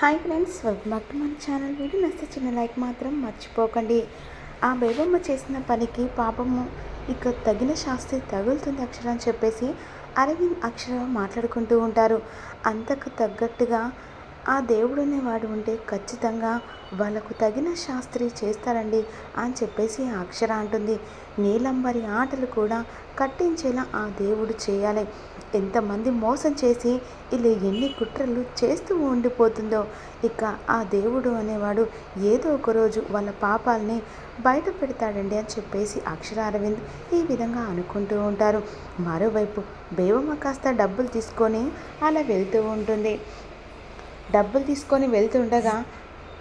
Hi friends welcome back to మన channel video. నచ్చితే చిన్న లైక్ మాత్రం మర్చిపోకండి. ఆ బేబమ్మ చేసిన పనికి పాపము ఇక తగిన శాస్త్రి తగులుతుంది అక్షరం అని చెప్పేసి అరవింద్ అక్షర మాట్లాడుకుంటూ ఉంటారు. అంతకు తగ్గట్టుగా ఆ దేవుడు అనేవాడు ఉంటే ఖచ్చితంగా వాళ్ళకు తగిన శాస్త్రి చేస్తారండి అని చెప్పేసి ఆ అక్షర అంటుంది. నీలంబరి ఆటలు కూడా కట్టించేలా ఆ దేవుడు చేయాలి. ఎంతమంది మోసం చేసి ఇలా ఎన్ని కుట్రలు చేస్తూ ఉండిపోతుందో. ఇక ఆ దేవుడు అనేవాడు ఏదో ఒకరోజు వాళ్ళ పాపాలని బయట పెడతాడండి అని చెప్పేసి అక్షర అరవింద్ ఈ విధంగా అనుకుంటూ ఉంటారు. మరోవైపు బేవమ్మ కాస్త డబ్బులు తీసుకొని అలా వెళ్తూ ఉంటుంది. డబ్బులు తీసుకొని వెళ్తుండగా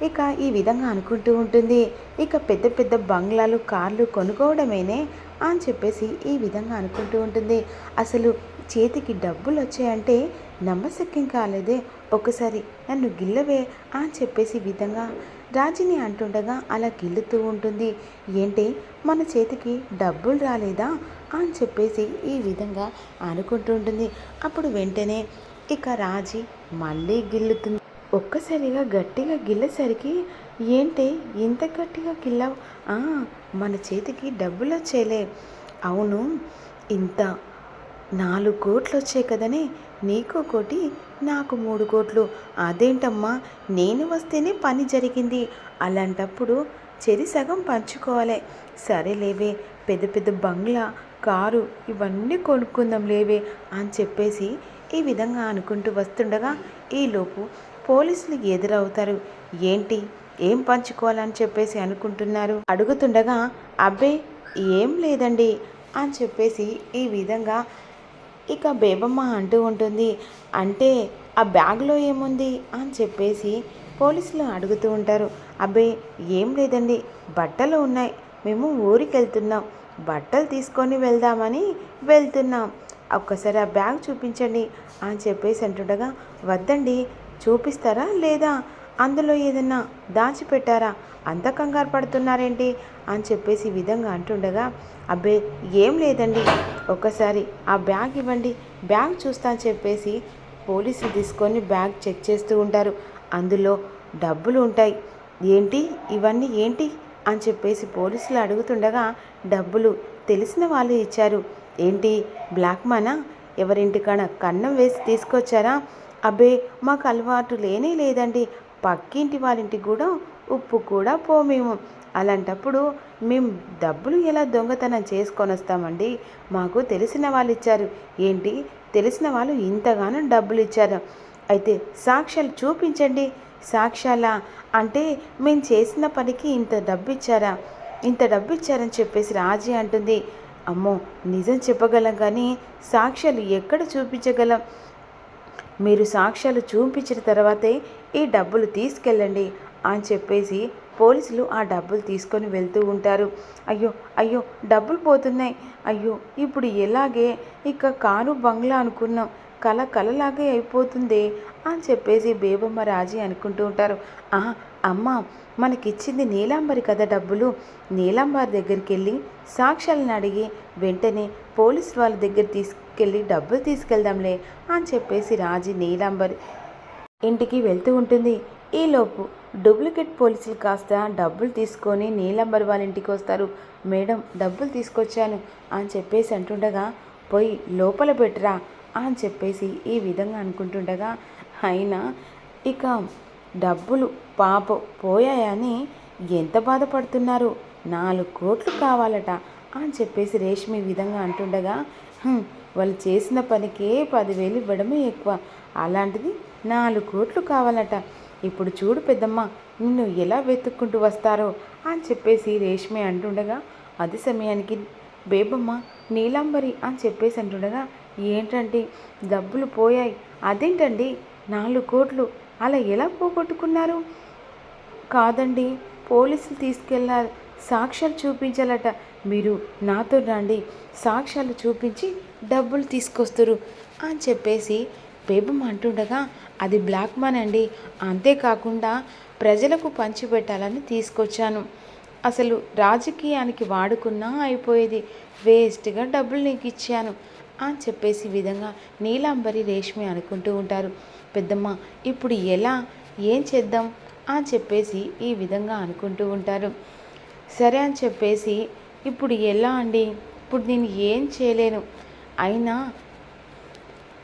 ఇక ఈ విధంగా అనుకుంటూ ఉంటుంది. ఇక పెద్ద పెద్ద బంగ్లాలు కార్లు కొనుక్కోవడమేనే అని చెప్పేసి ఈ విధంగా అనుకుంటూ ఉంటుంది. అసలు చేతికి డబ్బులు వచ్చాయంటే నమ్మశక్యం కాలేదే. ఒకసారి నన్ను గిల్లవే అని చెప్పేసి విధంగా రాజుని అంటుండగా అలా గిల్లుతూ ఉంటుంది. ఏంటి మన చేతికి డబ్బులు రాలేదా అని చెప్పేసి ఈ విధంగా అనుకుంటూ ఉంటుంది. అప్పుడు వెంటనే ఇక రాజీ మళ్ళీ గిల్లుతుంది. ఒక్కసారిగా గట్టిగా గిల్లేసరికి ఏంటి ఇంత గట్టిగా గిల్లావు? "ఆ, మన చేతికి డబ్బులు వచ్చేలే అవును ఇంత నాలుగు కోట్లు వచ్చాయి కదనే నీకు కోటి నాకు మూడు కోట్లు. అదేంటమ్మా నేను వస్తేనే పని జరిగింది. అలాంటప్పుడు చెరి సగం పంచుకోవాలి. సరే లేవే పెద్ద పెద్ద బంగ్లా కారు ఇవన్నీ కొనుక్కుందాం లేవే అని చెప్పేసి ఈ విధంగా అనుకుంటూ వస్తుండగా ఈలోపు పోలీసులు ఎదురవుతారు. ఏంటి? ఏం పంచుకోవాలని చెప్పేసి అనుకుంటున్నారు? అడుగుతుండగా అబ్బే ఏం లేదండి అని చెప్పేసి ఈ విధంగా ఇక బేబమ్మ అంటూ ఉంటుంది. అంటే ఆ బ్యాగ్లో ఏముంది? అని చెప్పేసి పోలీసులు అడుగుతూ ఉంటారు. అబ్బే ఏం లేదండి. బట్టలు ఉన్నాయి. మేము ఊరికి వెళ్తున్నాం బట్టలు తీసుకొని వెళ్దామని వెళ్తున్నాం. ఒక్కసారి ఆ బ్యాగ్ చూపించండి అని చెప్పేసి అంటుండగా వద్దండి చూపిస్తారా లేదా? అందులో ఏదన్నా దాచిపెట్టారా? అంత కంగారు పడుతున్నారేంటి? అని చెప్పేసి ఈ విధంగా అంటుండగా అబ్బే ఏం లేదండి. ఒకసారి ఆ బ్యాగ్ ఇవ్వండి. బ్యాగ్ చూస్తా అని చెప్పేసి పోలీసులు తీసుకొని బ్యాగ్ చెక్ చేస్తూ ఉంటారు. అందులో డబ్బులు ఉంటాయి. ఏంటి? ఇవన్నీ ఏంటి? అని చెప్పేసి పోలీసులు అడుగుతుండగా డబ్బులు తెలిసిన వాళ్ళు ఇచ్చారు. ఏంటి బ్లాక్ మానా? ఎవరింటికాడ కన్నం వేసి తీసుకొచ్చారా? అబ్బే మాకు అలవాటు లేనే లేదండి. పక్కింటి వాళ్ళింటికి కూడా ఉప్పు కూడా పోమేము అలాంటప్పుడు మేము డబ్బులు ఎలా దొంగతనం చేసుకొని వస్తామండి? మాకు తెలిసిన వాళ్ళు ఇచ్చారు. ఏంటి? తెలిసిన వాళ్ళు ఇంతగానో డబ్బులు ఇచ్చారు. అయితే సాక్ష్యాలు చూపించండి. సాక్ష్యాలా? అంటే మేము చేసిన పనికి ఇంత డబ్బు ఇచ్చారా? ఇంత డబ్బు ఇచ్చారని చెప్పేసి రాజీ అంటుంది. అమ్మో నిజం చెప్పగలం కానీ సాక్ష్యాలు ఎక్కడ చూపించగలం? మీరు సాక్ష్యాలు చూపించిన తర్వాతే ఈ డబ్బులు తీసుకెళ్ళండి అని చెప్పేసి పోలీసులు ఆ డబ్బులు తీసుకొని వెళ్తూ ఉంటారు. అయ్యో అయ్యో డబ్బులు పోతున్నాయి. అయ్యో ఇప్పుడు ఎలాగే? ఇక కారు బంగ్లా అనుకున్నాం. కల కలలాగే అయిపోతుంది అని చెప్పేసి బేబమ్మ రాజీ అనుకుంటూ ఉంటారు. "ఆ, అమ్మ మనకిచ్చింది నీలాంబరి కదా డబ్బులు. నీలాంబరి దగ్గరికి వెళ్ళి సాక్ష్యాలను అడిగి వెంటనే పోలీస్ వాళ్ళ దగ్గర తీసుకెళ్ళి డబ్బులు తీసుకెళ్దాంలే అని చెప్పేసి రాజీ నీలాంబరి ఇంటికి వెళ్తూ ఉంటుంది. ఈలోపు డూప్లికేట్ పోలీసులు కాస్త డబ్బులు తీసుకొని నీలంబర్ వాళ్ళ ఇంటికి వస్తారు. మేడం డబ్బులు తీసుకొచ్చాను అని చెప్పేసి అంటుండగా పోయి లోపల పెట్టరా అని చెప్పేసి ఈ విధంగా అనుకుంటుండగా అయినా ఇక డబ్బులు పాప పోయాయని ఎంత బాధపడుతున్నారు? నాలుగు కోట్లు కావాలట అని చెప్పేసి రేష్మి విధంగా అంటుండగా వాళ్ళు చేసిన పనికే పదివేలు ఇవ్వడమే ఎక్కువ. అలాంటిది నాలుగు కోట్లు కావాలట. ఇప్పుడు చూడు పెద్దమ్మ నిన్ను ఎలా వెతుక్కుంటూ వస్తారో అని చెప్పేసి రేష్మి అంటుండగా అదే సమయానికి బేబమ్మ నీలాంబరి అని చెప్పేసి అంటుండగా ఏంటంటే డబ్బులు పోయాయి. అదేంటండి? నాలుగు కోట్లు అలా ఎలా పోగొట్టుకున్నారు? కాదండి పోలీసులు తీసుకెళ్ళారు సాక్ష్యాలు చూపించాలట. మీరు నాతో రండి సాక్ష్యాలు చూపించి డబ్బులు తీసుకొస్తారు అని చెప్పేసి బేబమ్మ అంటుండగా అది బ్లాక్ మన్ అండి. అంతేకాకుండా ప్రజలకు పంచిపెట్టాలని తీసుకొచ్చాను. అసలు రాజకీయానికి వాడుకున్నా అయిపోయేది. వేస్ట్గా డబ్బులు నీకు ఇచ్చాను అని చెప్పేసి విధంగా నీలాంబరి రేష్మి అనుకుంటూ ఉంటారు. పెద్దమ్మ ఇప్పుడు ఎలా? ఏం చేద్దాం? అని చెప్పేసి ఈ విధంగా అనుకుంటూ ఉంటారు. సరే అని చెప్పేసి ఇప్పుడు ఎలా అండి? ఇప్పుడు నేను ఏం చేయలేను. అయినా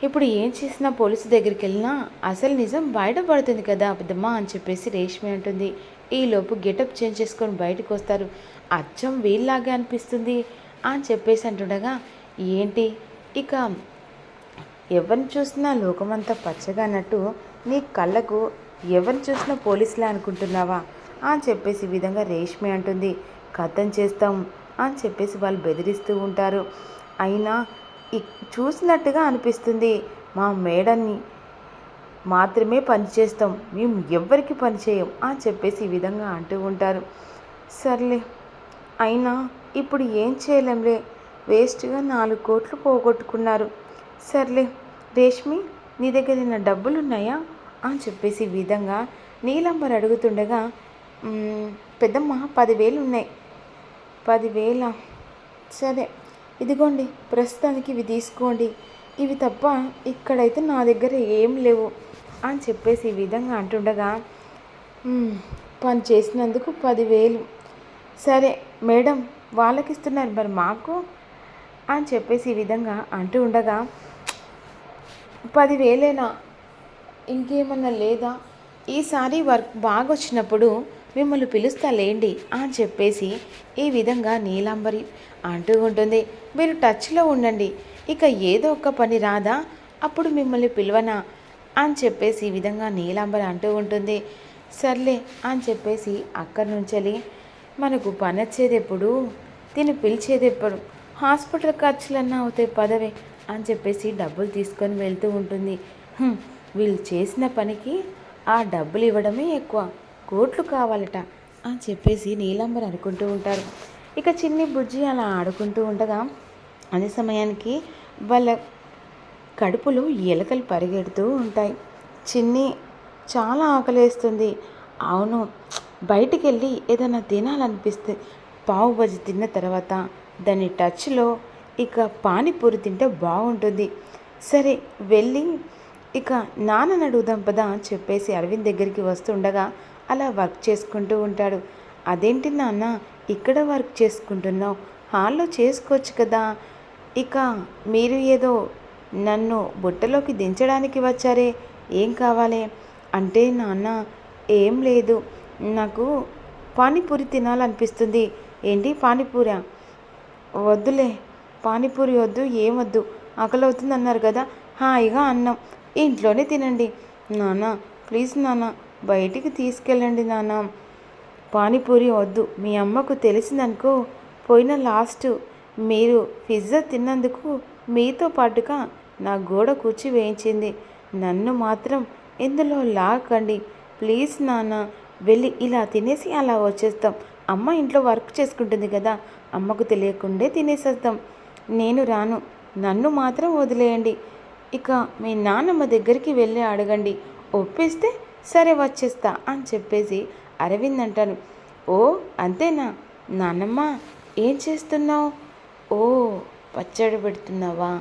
ఇప్పుడు ఏం చేసినా పోలీసు దగ్గరికి వెళ్ళినా అసలు నిజం బయటపడుతుంది కదా పెద్దమ్మ అని చెప్పేసి రేష్మి అంటుంది. ఈలోపు గెటప్ చేంజ్ చేసుకొని బయటకు వస్తారు. అచ్చం వీళ్ళలాగే అనిపిస్తుంది అని చెప్పేసి అంటుండగా ఏంటి? ఇక ఎవరిని చూసినా లోకమంతా పచ్చగా అన్నట్టు నీ కళ్ళకు ఎవరిని చూసినా పోలీసులే అనుకుంటున్నావా? అని చెప్పేసి ఈ విధంగా రేష్మి అంటుంది. కథం చేస్తాం అని చెప్పేసి వాళ్ళు బెదిరిస్తూ ఉంటారు. అయినా చూసినట్టుగా అనిపిస్తుంది. మా మేడన్ని మాత్రమే పనిచేస్తాం మేము ఎవ్వరికి పనిచేయం అని చెప్పేసి ఈ విధంగా అంటూ ఉంటారు. సర్లే. అయినా ఇప్పుడు ఏం చేయలేంలే. వేస్ట్గా నాలుగు కోట్లు పోగొట్టుకున్నారు. సర్లే. రేష్మి నీ దగ్గర నిన్న డబ్బులు ఉన్నాయా అని చెప్పేసి ఈ విధంగా నీలంబర్ అడుగుతుండగా పెద్దమ్మ పదివేలు ఉన్నాయి పదివేల? సరే ఇదిగోండి ప్రస్తుతానికి ఇవి తీసుకోండి. ఇవి తప్ప ఇక్కడైతే నా దగ్గర ఏం లేవు. అని చెప్పేసి ఈ విధంగా అంటుండగా పని చేసినందుకు పదివేలు. సరే మేడం వాళ్ళకి ఇస్తున్నారు మరి మాకు? అని చెప్పేసి ఈ విధంగా అంటూ ఉండగా పదివేలేనా ఇంకేమన్నా లేదా? ఈసారి వర్క్ బాగా వచ్చినప్పుడు మిమ్మల్ని పిలుస్తా లేండి అని చెప్పేసి ఈ విధంగా నీలాంబరి అంటూ ఉంటుంది. మీరు టచ్లో ఉండండి. ఇక ఏదో ఒక పని రాదా? అప్పుడు మిమ్మల్ని పిలవనా? అని చెప్పేసి ఈ విధంగా నీలాంబరి అంటూ ఉంటుంది. సర్లే అని చెప్పేసి అక్కడి నుంచి మనకు పని వచ్చేది ఎప్పుడు? తిని పిలిచేది ఎప్పుడు? హాస్పిటల్ ఖర్చులన్నా అవుతాయి పదవే. అని చెప్పేసి డబ్బులు తీసుకొని వెళ్తూ ఉంటుంది. వీళ్ళు చేసిన పనికి ఆ డబ్బులు ఇవ్వడమే ఎక్కువ. కోట్లు కావాలట అని చెప్పేసి నీలాంబర్ అనుకుంటూ ఉంటారు. ఇక చిన్ని బుజ్జి అలా ఆడుకుంటూ ఉండగా అదే సమయానికి వాళ్ళ కడుపులో ఎలకలు పరిగెడుతూ ఉంటాయి. చిన్ని చాలా ఆకలేస్తుంది. అవును బయటికి వెళ్ళి ఏదైనా తినాలనిపిస్తే పావు బజ్జి తిన్న తర్వాత దాని టచ్లో ఇక పానీపూరి తింటే బాగుంటుంది. సరే వెళ్ళి ఇక నాన్నని అడుగుదాం పదా చెప్పేసి అరవింద్ దగ్గరికి వస్తుండగా అలా వర్క్ చేసుకుంటూ ఉంటాడు. అదేంటి నాన్న ఇక్కడ వర్క్ చేసుకుంటున్నావు? హాల్లో చేసుకోవచ్చు కదా. ఇక మీరు ఏదో నన్ను బుట్టలోకి దించడానికి వచ్చారే ఏం కావాలి? అంటే నాన్న ఏం లేదు. నాకు పానీపూరి తినాలనిపిస్తుంది. ఏంటి పానీపూరి? వద్దులే పానీపూరి వద్దు ఏమొద్దు ఆకలి అవుతుంది అన్నారు కదా హాయిగా అన్నం. ఇంట్లోనే తినండి. నాన్న ప్లీజ్ నాన్న బయటికి తీసుకెళ్ళండి నాన్న పానీపూరి వద్దు. మీ అమ్మకు తెలిసిందనుకో పోయిన లాస్ట్ మీరు పిజ్జా తిన్నందుకు మీతో పాటుగా నా గోడ కూర్చి వేయించింది. నన్ను మాత్రం ఇందులో లాకండి. ప్లీజ్ నాన్న వెళ్ళి ఇలా తినేసి అలా వచ్చేస్తాం. అమ్మ ఇంట్లో వర్క్ చేసుకుంటుంది కదా అమ్మకు తెలియకుండే తినేసేస్తాం. నేను రాను. నన్ను మాత్రం వదిలేయండి. ఇక మీ నాన్నమ్మ దగ్గరికి వెళ్ళి అడగండి. ఒప్పిస్తే సరే వచ్చేస్తా అని చెప్పేసి అరవింద్ అంటాను ఓ అంతేనా? నాన్నమ్మ ఏం చేస్తున్నావు? ఓ పచ్చడి పెడుతున్నావా?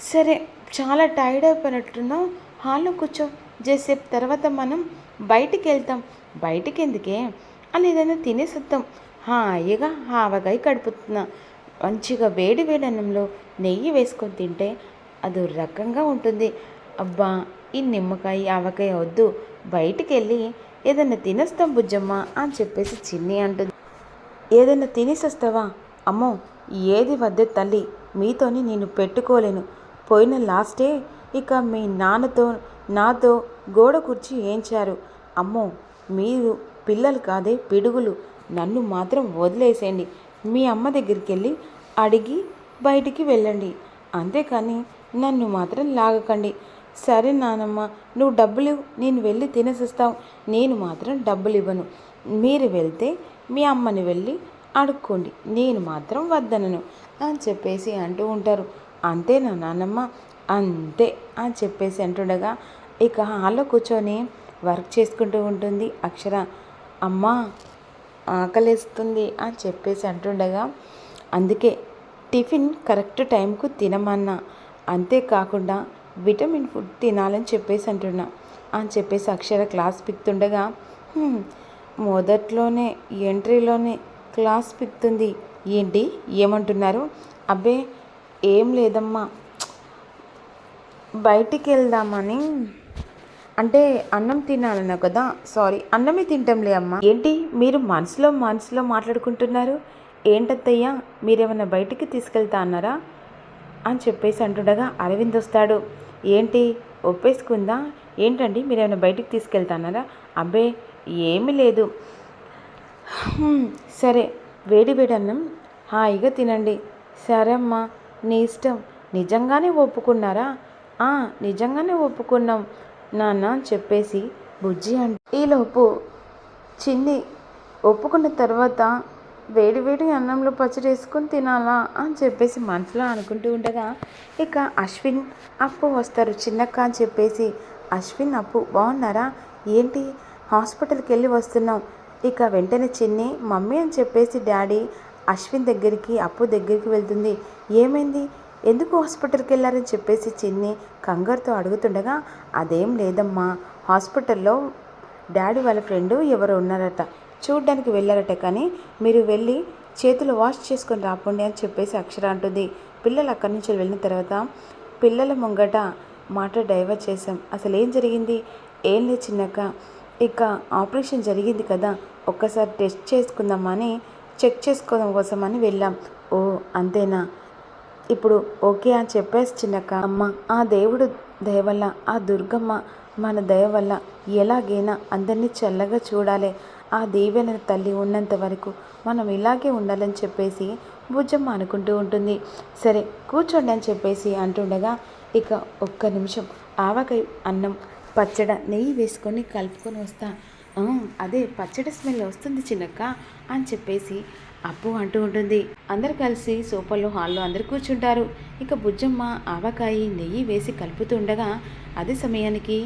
సరే చాలా టైర్డ్ అయిపోయినట్టున్నావు. హాల్లో కూర్చో. జసేపు తర్వాత మనం బయటికి వెళ్తాం బయటికి ఎందుకే అని ఏదైనా తినేసిద్దాం హాయిగా హావగాయ కడుపుతున్నా. మంచిగా వేడి వేడి అన్నంలో నెయ్యి వేసుకొని తింటే అది రకంగా ఉంటుంది. అబ్బా ఈ నిమ్మకాయ ఆవకాయ వద్దు. బయటికి వెళ్ళి ఏదైనా తినేస్తాం బుజ్జమ్మ అని చెప్పేసి చిన్ని అంటుంది. ఏదైనా తినేసేస్తావా? అమ్మో ఏది వద్దే తల్లి మీతోని నేను పెట్టుకోలేను. పోయిన లాస్టే ఇక మీ నాన్నతో నాతో గోడ కూర్చి ఏంచారు అమ్మో మీరు పిల్లలు కాదే పిడుగులు. నన్ను మాత్రం వదిలేసేయండి. మీ అమ్మ దగ్గరికి వెళ్ళి అడిగి బయటికి వెళ్ళండి. అంతేకాని నన్ను మాత్రం లాగకండి. సరే నానమ్మ నువ్వు డబ్బులు నేను వెళ్ళి తినేసిస్తావు నేను మాత్రం డబ్బులు ఇవ్వను. మీరు వెళ్తే మీ అమ్మని వెళ్ళి అడుక్కోండి. నేను మాత్రం వద్దనను అని చెప్పేసి అంటూ ఉంటారు. అంతేనా నానమ్మ? అంతే అని చెప్పేసి అంటుండగా ఇక హాల్లో కూర్చొని వర్క్ చేసుకుంటూ ఉంటుంది అక్షర. అమ్మ ఆకలిస్తుంది అని చెప్పేసి అంటుండగా అందుకే టిఫిన్ కరెక్ట్ టైంకు తినమన్నా. అంతేకాకుండా విటమిన్ ఫుడ్ తినాలని చెప్పేసి అంటున్నా అని చెప్పేసి అక్షర క్లాస్ పిక్తుండగా మొదట్లోనే ఎంట్రీలోనే క్లాస్ పిక్తుంది. ఏంటి? ఏమంటున్నారు? అబ్బే ఏం లేదమ్మా. బయటికి వెళ్దామని అంటే అన్నం తినాలన్నా కదా? సారీ అన్నమే తింటాంలే అమ్మ. ఏంటి? మీరు మనసులో మనసులో మాట్లాడుకుంటున్నారు? ఏంటత్తయ్యా? మీరేమన్నా బయటికి తీసుకెళ్తా అన్నారా? అని చెప్పేసి అంటుండగా అరవింద్ వస్తాడు. ఏంటి? ఒప్పేసుకుందా? ఏంటండి? మీరేమైనా బయటికి తీసుకెళ్తాన్నారా అబ్బే ఏమీ లేదు. సరే వేడి వేడి అన్నం హాయిగా తినండి. సరే అమ్మా నీ ఇష్టం. నిజంగానే ఒప్పుకున్నారా? నిజంగానే ఒప్పుకున్నాం. నాన్న చెప్పేసి బుజ్జి అంటే. ఈలోపు చిన్ని ఒప్పుకున్న తర్వాత వేడి వేడి అన్నంలో పచ్చడి వేసుకొని తినాలా అని చెప్పేసి మనసులో అనుకుంటూ ఉండగా ఇక అశ్విన్ అప్పు వస్తారు చిన్నక్క అని చెప్పేసి అశ్విన్ అప్పు బాగున్నారా? ఏంటి? హాస్పిటల్కి వెళ్ళి వస్తున్నాం ఇక వెంటనే చిన్ని మమ్మీ అని చెప్పేసి డాడీ అశ్విన్ దగ్గరికి అప్పు దగ్గరికి వెళ్తుంది. ఏమైంది? ఎందుకు హాస్పిటల్కి వెళ్ళారని చెప్పేసి చిన్ని కంగారుతో అడుగుతుండగా అదేం లేదమ్మా హాస్పిటల్లో డాడీ వాళ్ళ ఫ్రెండ్ ఎవరు ఉన్నారట. చూడ్డానికి వెళ్ళారట కానీ మీరు వెళ్ళి చేతులు వాష్ చేసుకొని రాపండి అని చెప్పేసి అక్షర అంటుంది. పిల్లలు అక్కడి నుంచి వెళ్ళిన తర్వాత పిల్లల ముంగట మాట డైవర్ట్ చేసాం అసలు ఏం జరిగింది? ఏం లేదు చిన్నక్క ఇక ఆపరేషన్ జరిగింది కదా ఒక్కసారి టెస్ట్ చేసుకుందామని చెక్ చేసుకోవడం కోసమని వెళ్ళాం. ఓ అంతేనా? ఇప్పుడు ఓకే అని చెప్పేసి చిన్నక్క అమ్మ ఆ దేవుడు దయవల్ల ఆ దుర్గమ్మ మన దయ వల్ల ఎలాగైనా అందరినీ చల్లగా చూడాలి. ఆ దీవెన తల్లి ఉన్నంత వరకు మనం ఇలాగే ఉండాలని చెప్పేసి బుజ్జమ్మ అనుకుంటూ ఉంటుంది. సరే కూర్చోండి అని చెప్పేసి అంటుండగా ఇక ఒక్క నిమిషం ఆవకాయ అన్నం పచ్చడ నెయ్యి వేసుకొని కలుపుకొని వస్తా. అదే పచ్చడి స్మెల్ వస్తుంది చిన్నక్క అని చెప్పేసి అప్పు అంటూ ఉంటుంది. అందరు కలిసి సోఫాలో హాల్లో అందరు కూర్చుంటారు. ఇక బుజ్జమ్మ ఆవకాయ నెయ్యి వేసి కలుపుతుండగా అదే సమయానికి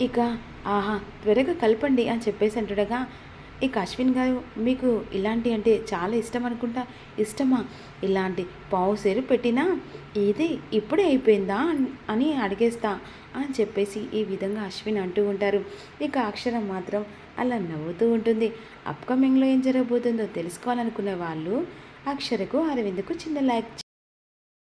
ఇక ఆహా త్వరగా కలపండి అని చెప్పేసి అంటుండగా ఇక అశ్విన్ గారు మీకు ఇలాంటి అంటే చాలా ఇష్టం అనుకుంటా. ఇష్టమా? ఇలాంటి పావు సేరు పెట్టినా ఇది ఇప్పుడే అయిపోయిందా అని అడిగేస్తా అని చెప్పేసి ఈ విధంగా అశ్విన్ అంటూ ఉంటారు. ఇక అక్షరం మాత్రం అలా నవ్వుతూ ఉంటుంది. అప్కమింగ్లో ఏం జరగబోతుందో తెలుసుకోవాలనుకునే వాళ్ళు అక్షరకు అరవింద్కు చిన్న లైక్